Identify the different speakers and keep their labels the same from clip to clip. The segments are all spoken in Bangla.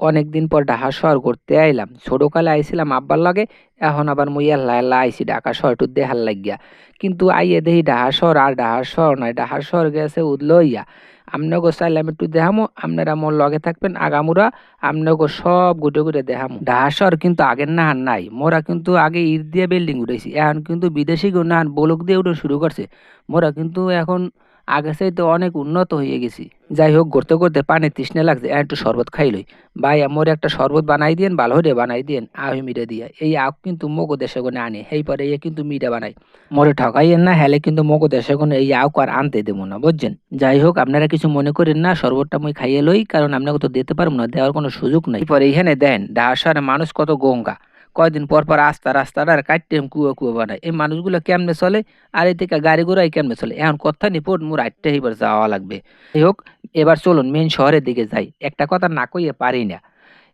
Speaker 1: অনেক দিন পর ঢাকা শহর ঘুরতে আইলাম। ছোটকালে আইছিলাম আব্বার লাগে, এখন আবার মুই আল্লাহ আল্লাহ আইছি ঢাকা শহরটু দেহার লাগিয়া। কিন্তু আইয়ে দেখি ঢাকা শহর আর ঢাকা শহর নয়, ঢাকা শহর গেছে উদলইয়া। আমনগো চাইলে আমি একটু দেখামো আপনারা মোর লগে থাকবেন, আগামুরা আমনগো সব গুটে গুটে দেখামো। ঢাকা শহর কিন্তু আগের নাহান নাই, মোরা কিন্তু আগে ইট দিয়ে বিল্ডিং উঠেছি এখন কিন্তু বিদেশি নাহান বলক দিয়ে উঠে শুরু করছে। মোরা কিন্তু এখন আগে তো অনেক উন্নত হয়ে গেছি। যাই হোক করতে করতে পানি তৃষ্ণা লাগছে একটু শরবত খাইলই ভাই আমার একটা শরবত বানাই দিয়েন বালহরে হরে বানাই দিয়েন আহি মিটে দিয়া। এই আখ কিন্তু মগো দেশে গনে আনে এই পরে এ কিন্তু মিটে বানাই মোরে ঠকাইয়েন না, হেলে কিন্তু মগো দেশে গনে এই আখ আর আনতে দেবো না, বুঝছেন? যাই হোক, আপনারা কিছু মনে করেন না, শরবতটা মুই খাইয়ে লই, কারণ আপনাকে তো দিতে পারব না, দেওয়ার কোনো সুযোগ নাই। পরে এখানে দেন ডাহার মানুষ কত গঙ্গা। কয়দিন পর পর রাস্তা রাস্তাটা আর কাটতে কুয়ো কুয়ো বানায়। এই মানুষগুলো কেমনে চলে? আর এই থেকে গাড়ি ঘোড়াই কেমনে চলে? এখন কথা নি পোট মোর আটটা এবার যাওয়া লাগবে। যাই হোক, এবার চলুন মেন শহরের দিকে যাই। একটা কথা না কইয়ে পারি না।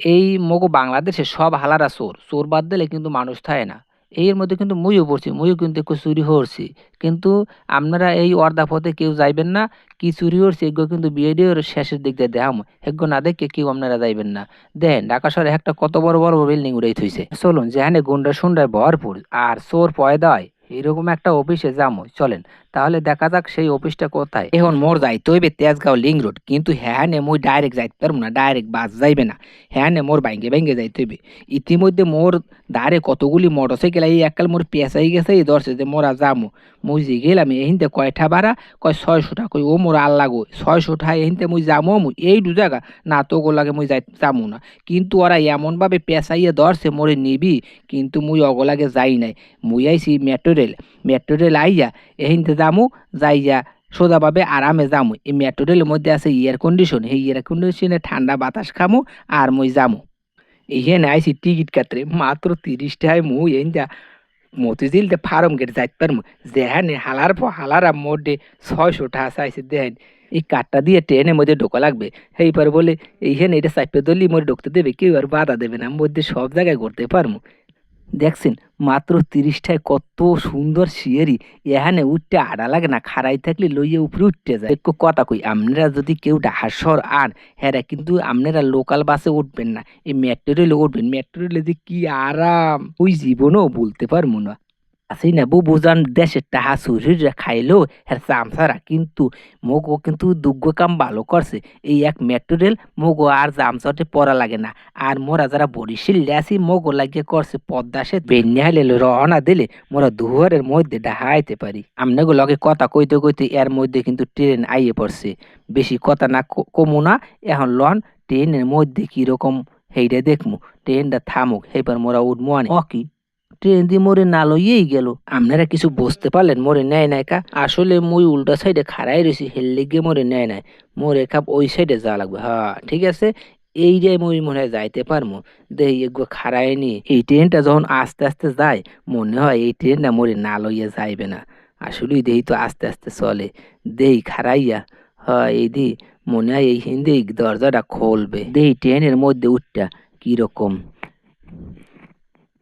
Speaker 1: এই মগো বাংলাদেশে সব হালারা চোর। চোর বাদ দিলে কিন্তু মানুষ থাকে না। এর মধ্যে কিন্তু মুইও পড়ছি, মুইও কিন্তু একটু চুরি হরছি। কিন্তু আপনারা এই অর্ধা পথে কেউ যাইবেন না, কি চুরি হরছি এগুলো কিন্তু বিএডিওর শেষের দিক দিয়ে দেখাম। এগুলো না দেখে কেউ আপনারা যাইবেন না। দেখেন ঢাকা শহরে একটা কত বড় বড় বিল্ডিং উড়াই থইছে। চলুন, যেখানে গুন্ডা সুন্ডায় ভরপুর আর চোর পয়দায়, এরকম একটা অফিসে যাব চলেন তাহলে দেখা যাক সেই অফিসটা কোথায়। এখন মোর যাই তৈবে তেজগাঁও লিং রোড, কিন্তু হ্যাঁ নে মুই ডাইরেক্ট যাইতে পারব না, ডাইরেক্ট বাস যাইবে না। হ্যাঁ নে মোর বাইঙ্গে বাইঙ্গে যাইতে হইবে। ইতিমধ্যে মোর দাঁড়ে কতগুলি মোটর সাইকেল এই এককাল মোর পেঁচাই গেছে, এই ধরছে যে মোরা যামো। মুই যে গেলাম এহিনতে কয়টা ভাড়া, কয় ছয়শো টাকা কই, ও মোর আল্লাহ গো, ছয়শো টাকা এহিনতে মুই যামো মুই এই দু জায়গা, না তো লাগে মুই যাই যামো না। কিন্তু ওরা এমনভাবে পেঁচাইয়ে ধরছে, মোরে নিবি, কিন্তু মুই অগলাগে যাই নাই। মুই আইছি মেট্রো রেল। মেট্রো রেল আইয়া এহিনতে যামু যাইয়া সোজাভাবে আরামে যামু এই মেট্রো রেলের মধ্যে আছে এয়ার কন্ডিশন এই এয়ার কন্ডিশনে ঠান্ডা বাতাস খামু আর মুই যামু এইখানে আইসি টিকিট কাটরে মাত্র তিরিশ টাকায় মুই এইটা মতিঝিলতে ফার্ম গেট যাইতে পারব যেহানে হালার পর হালার মধ্যে ছয়শো টাকা চাইছে দেখেন এই কাঠটা দিয়ে ট্রেনের মধ্যে ঢোকা লাগবে সেই পর বলে এইখানে এটা চাইপে দলি মধ্যে ঢুকতে দেবে কেউ আর বাধা দেবে না মধ্যে সব জায়গায় ঘুরতে পারব দেখছেন, মাত্র তিরিশটায় কত সুন্দর সিয়েরি এহানে উঠতে আড়া লাগে না খাড়াই থাকলে লইয়ে উপরে উঠতে যায়। একটু কথা কই, আপনারা যদি কেউ ডাহাসর আন হ্যাঁ কিন্তু আপনারা লোকাল বাসে উঠবেন না। এই মেট্রো রেলে উঠবেন মেট্রো রেলে যে কি আরাম। ওই জীবনও বলতে পারব না। আছেই না বউ বোঝান দেশের টাহা শরীরে খাইলেও হ্যাঁ চামচারা কিন্তু মগো কিন্তু দুগ্গ কাম ভালো করছে এই এক মেট্রো রেল মগো আর জামচটে পড়া লাগে না আর মোরা যারা বরিশিল আসি মগো লাগিয়ে করছে পদ্মা সে বেন্যা হাইলে রওনা দিলে মোরা দুয়ারের মধ্যে ডাহাইতে পারি আমনাগো লগে কথা কইতে কইতে এর মধ্যে কিন্তু ট্রেন আইয়ে পড়ছে বেশি কথা না কমু না এখন লন ট্রেনের মধ্যে কীরকম হেইটা দেখমু ট্রেনটা থামুক হেবার মোরা উঠমু আনে অ কি ট্রেন দিয়ে মোরে না লইয়েই গেল। আপনারা কিছু বুঝতে পারলেন মোরে নেয় নাই কা আসলে মই উল্টা সাইডে খাড়াই রয়েছি হেললে গিয়ে মোরে নেয় নাই। মোরে কাপ ওই সাইডে যাওয়া লাগবে। হ্যাঁ ঠিক আছে? এই যে মই মনে হয় যাইতে পারব দেখি এগুলো খাড়াই নি। এই ট্রেনটা যখন আস্তে আস্তে যায়, মনে হয় এই ট্রেনটা মোরে না লইয়া যাইবে না। আসলেই দেহি তো আস্তে আস্তে চলে। দেহি খাড়াইয়া, হয়, এই দি, মনে হয় এই হিন্দি দরজাটা খুলবে। দেহি ট্রেনের মধ্যে উঠটা, কীরকম?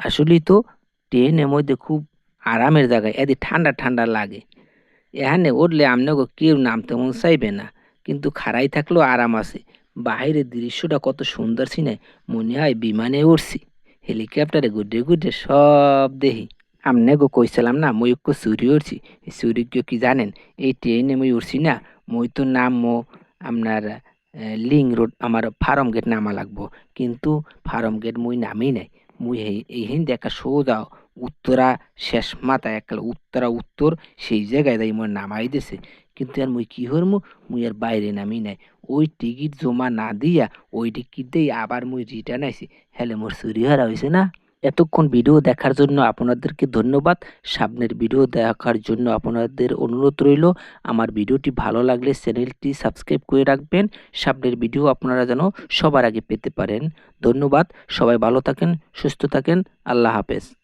Speaker 1: আসলেই তো ট্রেনের মধ্যে খুব আরামের জায়গায় এদি ঠান্ডা ঠান্ডা লাগে। এখানে উঠলে আপনাকে কেউ নামতে মন চাইবে না, কিন্তু খাড়াই থাকলেও আরাম আছে। বাইরের দৃশ্যটা কত সুন্দর সিনে মনে হয় বিমানে উঠছি। হেলিকপ্টারে গুডে গুডে সব দেখি। আমনে গো কইছিলাম না, মই একটু চুরি উঠছি এই চুরি কি জানেন? এই ট্রেনে মই উঠছি না, মই তো নাম মো আপনার লিং রোড, আমার ফার্ম গেট নামা লাগবো। কিন্তু ফার্ম গেট মুই নামি নাই। মুই এই দেখা সোজা উত্তরা শেষ মাথায় একটা উত্তরা উত্তর, সেই জায়গায় যাই মোর নামাই দিছে। কিন্তু আর মুই কি হরমু? মুই আর বাইরে নামি নাই। ওই টিকিট জমা না দিয়া ওই টিকিট দিয়ে আবার মুই রিটার্ন আইছি। হেলে মোর চুরি হারা হয়েছে না? এতক্ষণ ভিডিও দেখার জন্য আপনাদেরকে ধন্যবাদ। সামনের ভিডিও দেখার জন্য আপনাদের অনুরোধ রইল। আমার ভিডিওটি ভালো লাগলে চ্যানেলটি সাবস্ক্রাইব করে রাখবেন। সামনের ভিডিও আপনারা যেন সবার আগে পেতে পারেন। ধন্যবাদ। সবাই ভালো থাকেন, সুস্থ থাকেন। আল্লাহ হাফেজ।